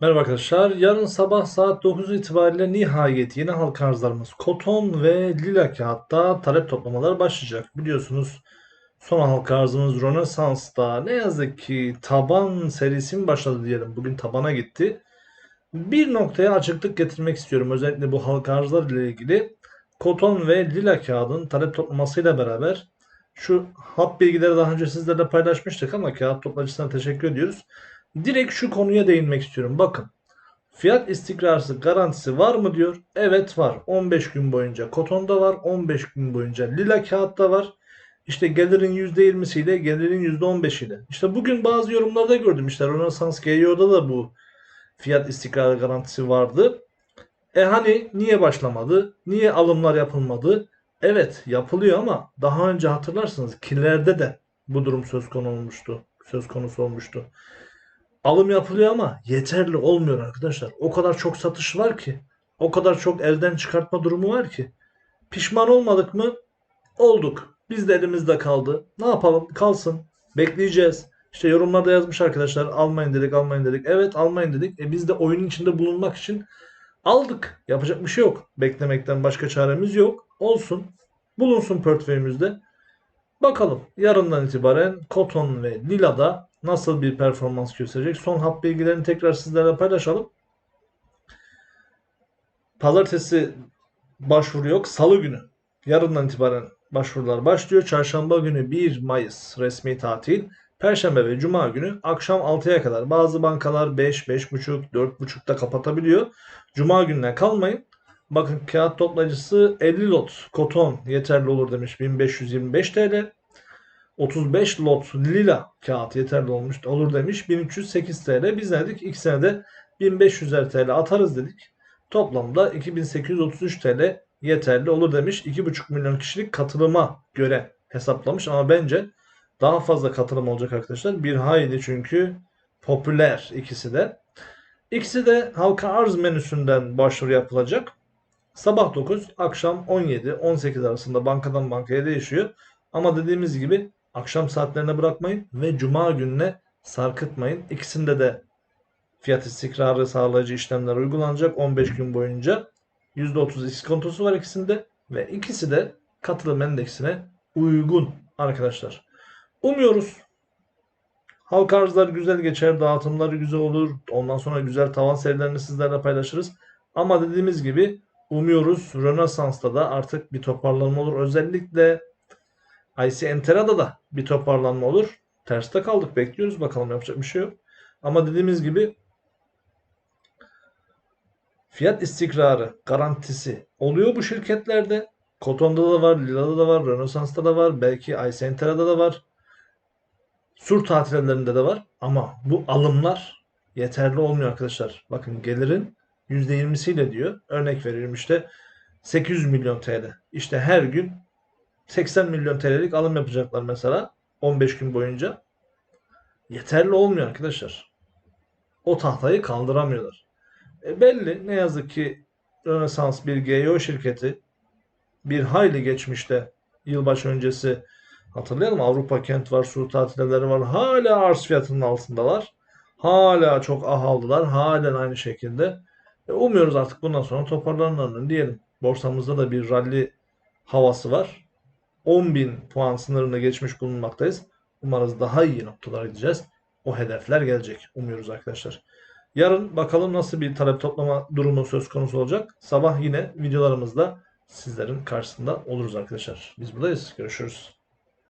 Merhaba arkadaşlar. Yarın sabah saat 9 itibariyle nihayet yeni halka arzlarımız Koton ve Lila kağıtta talep toplamaları başlayacak. Biliyorsunuz son halka arzımız Rönesans'ta ne yazık ki taban serisi başladı diyelim. Bugün tabana gitti. Bir noktaya açıklık getirmek istiyorum. Özellikle bu halka arzlar ile ilgili Koton ve Lila kağıdın talep toplamasıyla beraber şu hap bilgileri daha önce sizlerle paylaşmıştık ama kağıt toplayıcısına teşekkür ediyoruz. Direkt şu konuya değinmek istiyorum. Bakın. Fiyat istikrarı garantisi var mı diyor. Evet var. 15 gün boyunca kotonda var. 15 gün boyunca lila kağıtta var. İşte gelirin %20'siyle gelirin %15'iyle. İşte bugün bazı yorumlarda gördüm. İşte Rönesans GEO'da da bu fiyat istikrarı garantisi vardı. E hani niye başlamadı? Niye alımlar yapılmadı? Evet yapılıyor ama daha önce hatırlarsınız kilerde de bu durum söz konu olmuştu. Söz konusu olmuştu. Alım yapılıyor ama yeterli olmuyor arkadaşlar. O kadar çok satış var ki. O kadar çok elden çıkartma durumu var ki. Pişman olmadık mı? Olduk. Biz de elimizde kaldı. Ne yapalım? Kalsın. Bekleyeceğiz. İşte yorumlarda yazmış arkadaşlar almayın dedik almayın dedik. Evet almayın dedik. E biz de oyunun içinde bulunmak için aldık. Yapacak bir şey yok. Beklemekten başka çaremiz yok. Olsun. Bulunsun portföyümüzde. Bakalım yarından itibaren Koton ve Lila'da nasıl bir performans gösterecek? Son hap bilgilerini tekrar sizlerle paylaşalım. Pazartesi başvuru yok. Salı günü. Yarından itibaren başvurular başlıyor. Çarşamba günü 1 Mayıs resmi tatil. Perşembe ve Cuma günü akşam 6'ya kadar. Bazı bankalar 5, 5.30, 4.30'da kapatabiliyor. Cuma gününe kalmayın. Bakın kağıt toplayıcısı 50 lot koton yeterli olur demiş 1525 TL. 35 lot lila kağıt yeterli olmuş olur demiş 1308 TL. Biz dedik ilk senede 1500'er TL atarız dedik. Toplamda 2833 TL yeterli olur demiş. 2,5 milyon kişilik katılıma göre hesaplamış ama bence daha fazla katılım olacak arkadaşlar. Bir hayli çünkü popüler ikisi de. İkisi de halka arz menüsünden başvuru yapılacak. Sabah 9, akşam 17, 18 arasında bankadan bankaya değişiyor. Ama dediğimiz gibi akşam saatlerine bırakmayın ve cuma gününe sarkıtmayın. İkisinde de fiyat istikrarı sağlayıcı işlemler uygulanacak 15 gün boyunca. %30 iskontosu var ikisinde ve ikisi de katılım endeksine uygun arkadaşlar. Umuyoruz halka arzlar güzel geçer, dağıtımları güzel olur. Ondan sonra güzel tavan serilerini sizlerle paylaşırız. Ama dediğimiz gibi umuyoruz Rönesans'ta da artık bir toparlanma olur. Özellikle IC Entera'da da bir toparlanma olur. Terste kaldık bekliyoruz bakalım yapacak bir şey yok. Ama dediğimiz gibi fiyat istikrarı garantisi oluyor bu şirketlerde. Koton'da da var, Lila'da da var, Rönesans'ta da var, belki IC Entera'da da var. Sur tatillerinde de var ama bu alımlar yeterli olmuyor arkadaşlar. Bakın gelirin %20'siyle diyor. Örnek veriyorum işte 800 milyon TL. İşte her gün 80 milyon TL'lik alım yapacaklar mesela 15 gün boyunca. Yeterli olmuyor arkadaşlar. O tahtayı kaldıramıyorlar. E belli ne yazık ki Rönesans bir GEO şirketi bir hayli geçmişte yılbaşı öncesi hatırlayalım Avrupa kent var, sur tatilleri var. Hala arz fiyatının altındalar. Hala çok ahaldılar. Halen aynı şekilde. E, umuyoruz artık bundan sonra toparlanırlar diyelim. Borsamızda da bir rally havası var. 10.000 puan sınırını geçmiş bulunmaktayız. Umarız daha iyi noktalara gideceğiz. O hedefler gelecek. Umuyoruz arkadaşlar. Yarın bakalım nasıl bir talep toplama durumu söz konusu olacak. Sabah yine videolarımızda sizlerin karşısında oluruz arkadaşlar. Biz buradayız. Görüşürüz.